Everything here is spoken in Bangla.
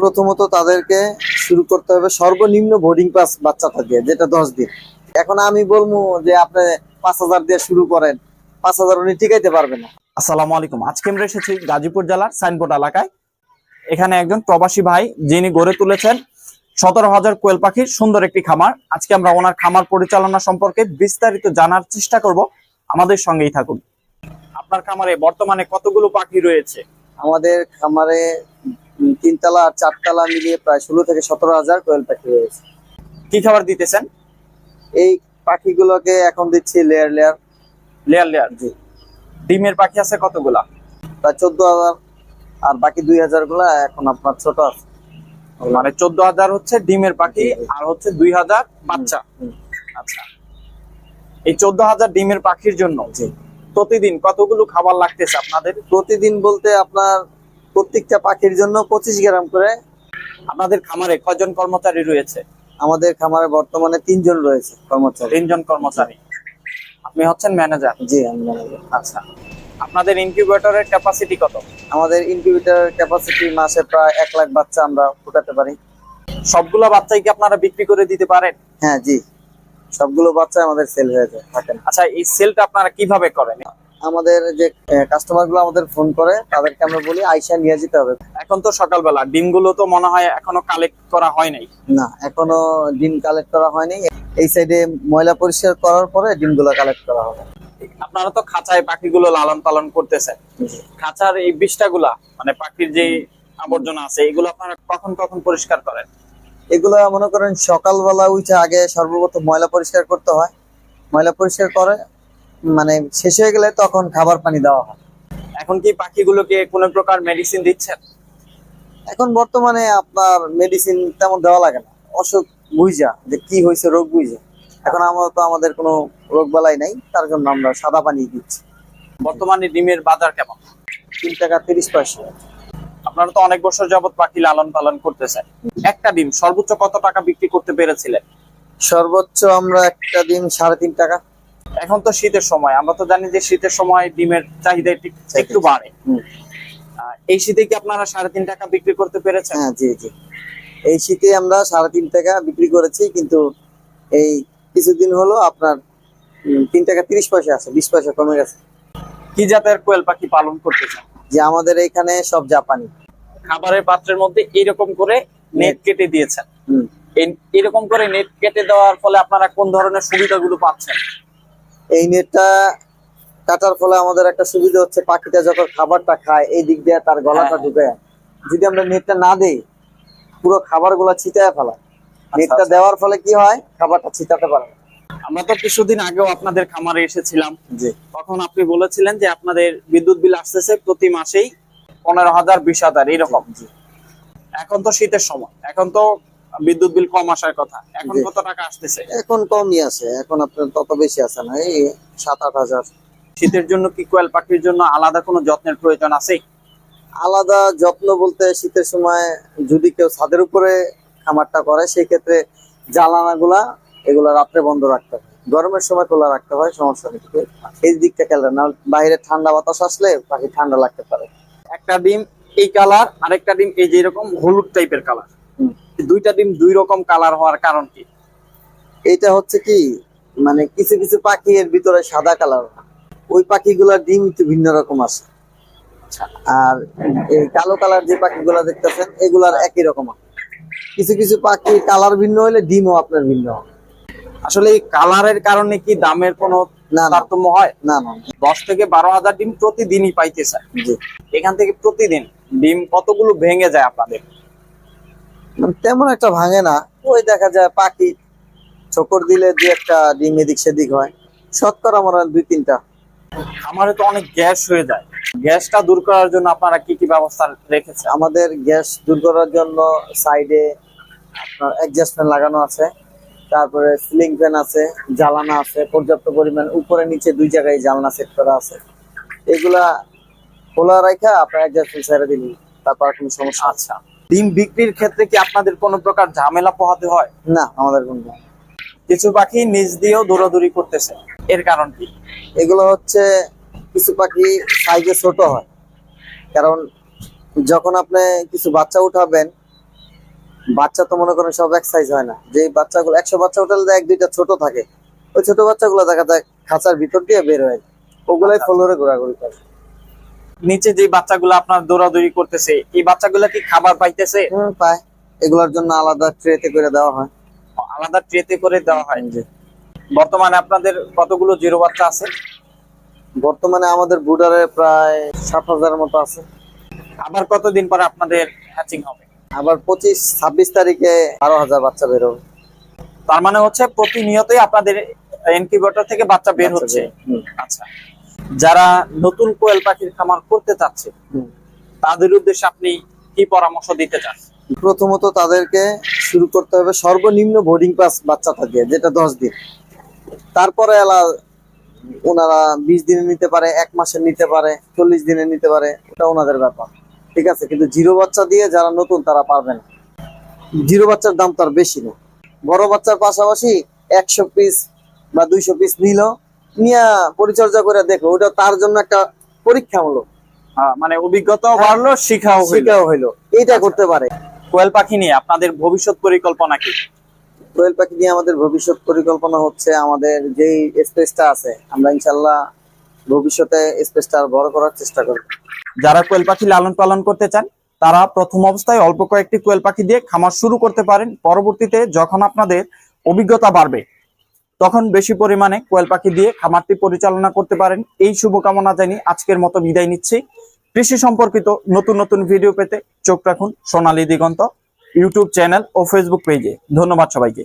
প্রথমত তাদেরকে শুরু করতে হবে সর্বনিম্ন বোর্ডিং পাস বাচ্চা দিয়ে যেটা দশ দিন। এখন আমি বলব যে আপনি পাঁচ হাজার দিয়ে শুরু করেন পাঁচ হাজার উনি টিকাইতে পারবে না। আসসালামু আলাইকুম আজকে আমরা এসেছি গাজীপুর জেলার সাইনবোর্ড এলাকায়। এখানে একজন প্রবাসী ভাই যিনি গড়ে তুলেছেন সতেরো হাজার কোয়েল পাখির সুন্দর একটি খামার। আজকে আমরা ওনার খামার পরিচালনা সম্পর্কে বিস্তারিত জানার চেষ্টা করব। আমাদের সঙ্গেই থাকুন। আপনার খামারে বর্তমানে কতগুলো পাখি রয়েছে? আমাদের খামারে তিনতলা আর চারতলা মিলিয়ে প্রায় ষোলো থেকে সতেরো হাজার কোয়েল পাখি রয়েছে। কি খাবার দিতেছেন? এই পাখিগুলোকে এখন দিচ্ছি লেয়ার লেয়ার লেয়ার লেয়ার জি। ডিমের পাখি আছে কতগুলা? প্রায় চোদ্দ হাজার আর বাকি দুই হাজারগুলা এখন আপনার ছোট আছে। মানে চোদ্দ হাজার হচ্ছে ডিমের পাখি আর হচ্ছে দুই হাজার বাচ্চা। আচ্ছা। এই চোদ্দ হাজার ডিমের পাখির জন্য। প্রতিদিন কতগুলো খাবার লাগতেছে আপনাদের? প্রতিদিন বলতে আপনার প্রত্যেকটা পাখির জন্য পঁচিশ গ্রাম করে আপনাদের খামারে কয়জন কর্মচারী রয়েছে? আমাদের খামারে বর্তমানে তিনজন রয়েছে কর্মচারী। তিনজন কর্মচারী। আপনি হচ্ছেন ম্যানেজার জি আমি manager। আচ্ছা। আপনাদের ইনকিউবেটরের ক্যাপাসিটি কত? আমাদের ইনকিউবেটর ক্যাপাসিটি মাসে প্রায় এক লাখ বাচ্চা আমরা ফুটাতে পারি। সবগুলো বাচ্চাই কি আপনারা বিক্রি করে দিতে পারেন? হ্যাঁ জি। সবগুলো বাচ্চা আমাদের সেল হয়ে যায় থাকেন আচ্ছা এই সেলটা আপনারা কীভাবে করেন? আমাদের যে কাস্টমারগুলো আমাদের ফোন করে তাদেরকে আমরা বলি আইসা নিয়ে যেতে হবে। এখন তো সকালবেলা ডিমগুলো তো মনে হয় এখনও কালেক্ট করা হয় নাই। না এখনও ডিম কালেক্ট করা হয়নি। এই সাইডে ময়লা পরিষ্কার করার পরে ডিমগুলো কালেক্ট করা হবে। আপনারা তো খাঁচায় পাখিগুলো লালন পালন করতেছেন। খাঁচার এই বিষ্ঠাগুলা মানে পাখির যে আবর্জনা আছে এগুলো আপনারা কখন কখন পরিষ্কার করেন? এগুলো মনে করেন সকালবেলা উঠে আগে সর্বপ্রথম ময়লা পরিষ্কার করতে হয়। ময়লা পরিষ্কার করে মানে শেষ হয়ে গেলে তখন খাবার পানি দেওয়া হয়। এখন কি পাখিগুলোকে কোনো প্রকার মেডিসিন দিচ্ছেন? এখন বর্তমানে আপনার মেডিসিন তেমন দেওয়া লাগে না। অসুখ বুঝা যে কি হয়েছে রোগ বুঝা এখন আমরা তো আমাদের কোনো রোগ বালাই নাই তার জন্য আমরা সাদা পানি দিচ্ছি। বর্তমানে ডিমের বাজার কেমন? তিন টাকা তিরিশ পয়সা। আপনারা তো অনেক বছর যাবত পাখি লালন পালন করতেছেন। একটা ডিম সর্বোচ্চ কত টাকা বিক্রি করতে পেরেছিলেন? সর্বোচ্চ আমরা একটা ডিম সাড়ে তিন টাকা। এখন তো শীতের সময় আমরা তো জানি যে শীতের সময় ডিমের চাহিদা একটু- বাড়ে। এই শীতে কি আপনারা সাড়ে তিন টাকা বিক্রি করতে পেরেছেন? হ্যাঁ জি জি। এই শীতে আমরা সাড়ে তিন টাকা বিক্রি করেছি কিন্তু এই কিছুদিন হলো আপনার তিন টাকা তিরিশ পয়সা আছে বিশ পয়সা কমে গেছে। কি জাতের কোয়েল পাখি পালন করতে চান? যে আমাদের এখানে সব জাপানি। খাবারের পাত্রের মধ্যে এইরকম করে নেট কেটে দিয়েছেন। এরকম করে নেট কেটে দেওয়ার ফলে আপনারা কোন ধরনের সুবিধাগুলো পাচ্ছেন? এই নেটটা কাটার ফলে আমাদের একটা সুবিধা হচ্ছে পাখিটা যখন খাবারটা খায় এই দিক দিয়ে তার গলাটা হ্যাঁ। ঢুকে যদি আমরা নেটটা না দেই পুরো খাবারগুলা ছিটায় ফেলা নেটটা আচ্ছা। দেওয়ার ফলে কি হয়? খাবারটা ছিটাতে পারে আমরা তো কিছুদিন আগেও আপনাদের খামারে এসেছিলাম। জি। তখন আপনি বলেছিলেন যে আপনাদের বিদ্যুৎ বিল আসতেছে প্রতি মাসেই পনেরো হাজার বিশ হাজার এরকম জি। এখন তো শীতের সময়। এখন তো বিদ্যুৎ বিল কম আসার কথা। এখন কত টাকা আসতেছে? এখন কমই আছে। এখন আপনার তত বেশি আছে না। এই সাত আট হাজার। শীতের জন্য কি কোয়েল পাখির জন্য আলাদা কোনো যত্নের প্রয়োজন আছে? আলাদা যত্ন বলতে শীতের সময় যদি কেউ ছাদের উপরে খামারটা করে সেই ক্ষেত্রে জ্বালানা গুলা এগুলা রাত্রে বন্ধ রাখতে হয়। গরমের সময় খোলা রাখতে হয় সমস্যা নেই। এই দিকটা খেলে না বাইরে ঠান্ডা বাতাস আসলে পাখি ঠান্ডা লাগতে পারে। একটা ডিম এই কালার আরেকটা ডিম এই যে এরকম হলুদ টাইপের কালার। দুইটা ডিম দুই রকম কালার হওয়ার কারণ কি? এইটা হচ্ছে কি মানে কিছু কিছু পাখি এর ভিতরে সাদা কালার ওই পাখিগুলোর ডিম একটু ভিন্ন রকম আছে। আর এই কালো কালার যে পাখিগুলো দেখতেছেন এগুলার একই রকম। কিছু কিছু পাখি কালার ভিন্ন হলে ডিমও আপনার ভিন্ন। আসলে এই কালারের কারণে কি দামের কোনো তারতম্য হয়? না না। দশ থেকে বারো হাজার ডিম প্রতিদিনই পাইতেছে জি। এখান থেকে প্রতিদিন ডিম কতগুলো ভেঙে যায় আপনাদের? তেমন একটা ভাঙে না। ওই দেখা যায় পাখি ঠোকর দিলে দু একটা ডিম এদিক সেদিক হয়। শতকরা হয় দুই তিনটা। খামারে তো অনেক গ্যাস হয়ে যায়। গ্যাসটা দূর করার জন্য আপনারা কি কি ব্যবস্থা রেখেছে আমাদের গ্যাস দূর করার জন্য সাইডে আপনার অ্যাডজাস্ট ফ্যান লাগানো আছে। তারপরে সিলিং ফ্যান আছে জ্বালানা আছে পর্যাপ্ত পরিমাণ উপরে নিচে দুই জায়গায় জ্বালানা সেট করা আছে। এগুলা খোলা রাখা আপনার অ্যাডজাস্ট ফ্যান ছেড়ে তারপর কোনো সমস্যা আছে আচ্ছা। ডিম বিক্রির ক্ষেত্রে কি আপনাদের কোনো প্রকার ঝামেলা পোহাতে হয়? না আমাদের কোনো কিছু পাখি নিজ দিয়েও দৌড়াদৌড়ি করতেছে। এর কারণ কি? এগুলো হচ্ছে কিছু পাখি সাইজে ছোট হয়। কারণ যখন আপনি কিছু বাচ্চা উঠাবেন বাচ্চা তো মনে করেন সব এক সাইজ হয় না। যে বাচ্চাগুলো একশো বাচ্চা উঠালে এক দুইটা ছোট থাকে। ওই ছোট বাচ্চাগুলো দেখা যায় খাঁচার ভিতর দিয়ে বের হয় ওগুলাই। ফ্লোরে ঘোরাঘুরি করে। নিচে যে বাচ্চাগুলো আপনার দৌড়াদৌড়ি করতেছে এই বাচ্চাগুলো কি খাবার পাইতেছে? পায়। এগুলোর জন্য আলাদা ট্রেতে করে দেওয়া হয়। আলাদা ট্রেতে করে দেওয়া হয়? যে বর্তমানে আপনাদের কতগুলো জিরো বাচ্চা আছে? বর্তমানে আমাদের বুডারে প্রায় সাত হাজারের মতো আছে। আবার কতদিন পরে আপনাদের হ্যাচিং হবে? আবার পঁচিশ ছাব্বিশ তারিখে বারো হাজার বাচ্চা বেরোবে তার মানে হচ্ছে প্রতিনিয়তই আপনাদের ইনকিউবেটর থেকে বাচ্চা বের হচ্ছে? আচ্ছা। যারা নতুন কোয়েল পাখির খামার করতে চাচ্ছে তাদের উদ্দেশ্যে আপনি কি পরামর্শ দিতে চান? প্রথমত তাদেরকে শুরু করতে হবে সর্বনিম্ন বোর্ডিং পাস বাচ্চাটা দিয়ে যেটা দশ দিন। তারপরে এলা ওনারা বিশ দিনে নিতে পারে এক মাসে নিতে পারে চল্লিশ দিনে নিতে পারে ওটা ওনাদের ব্যাপার। ঠিক আছে? কিন্তু জিরো বাচ্চা দিয়ে যারা নতুন তারা পারবে না। জিরো বাচ্চার দাম তার বেশি না বড় বাচ্চার পাশাপাশি একশো পিস বা দুইশো পিস নিল নিয়ে পরিচর্যা করে দেখো ওটা তার জন্য একটা পরীক্ষামূলক। আহ, মানে অভিজ্ঞতাও বাড়লো শিখাও সেটাও হইল। এইটা করতে পারে। কোয়েল পাখি নিয়ে আপনাদের ভবিষ্যৎ পরিকল্পনা কি? কোয়েল পাখি নিয়ে আমাদের ভবিষ্যৎ পরিকল্পনা হচ্ছে আমাদের যেই স্পেসটা আছে আমরা ইনশাল্লাহ ভবিষ্যতে স্পেসটা বড় করার চেষ্টা করব। যারা কোয়েল পাখি লালন পালন করতে চান তারা প্রথম অবস্থায় অল্প কয়েকটি কোয়েল পাখি দিয়ে খামার শুরু করতে পারেন। পরবর্তীতে যখন আপনাদের অভিজ্ঞতা বাড়বে তখন বেশি পরিমাণে কোয়েল পাখি দিয়ে খামারটি পরিচালনা করতে পারেন। এই শুভকামনা জানি আজকের মতো বিদায় নিচ্ছি। কৃষি সম্পর্কিত নতুন নতুন ভিডিও পেতে চোখ রাখুন সোনালী দিগন্ত ইউটিউব চ্যানেল ও ফেসবুক পেজে ধন্যবাদ সবাইকে।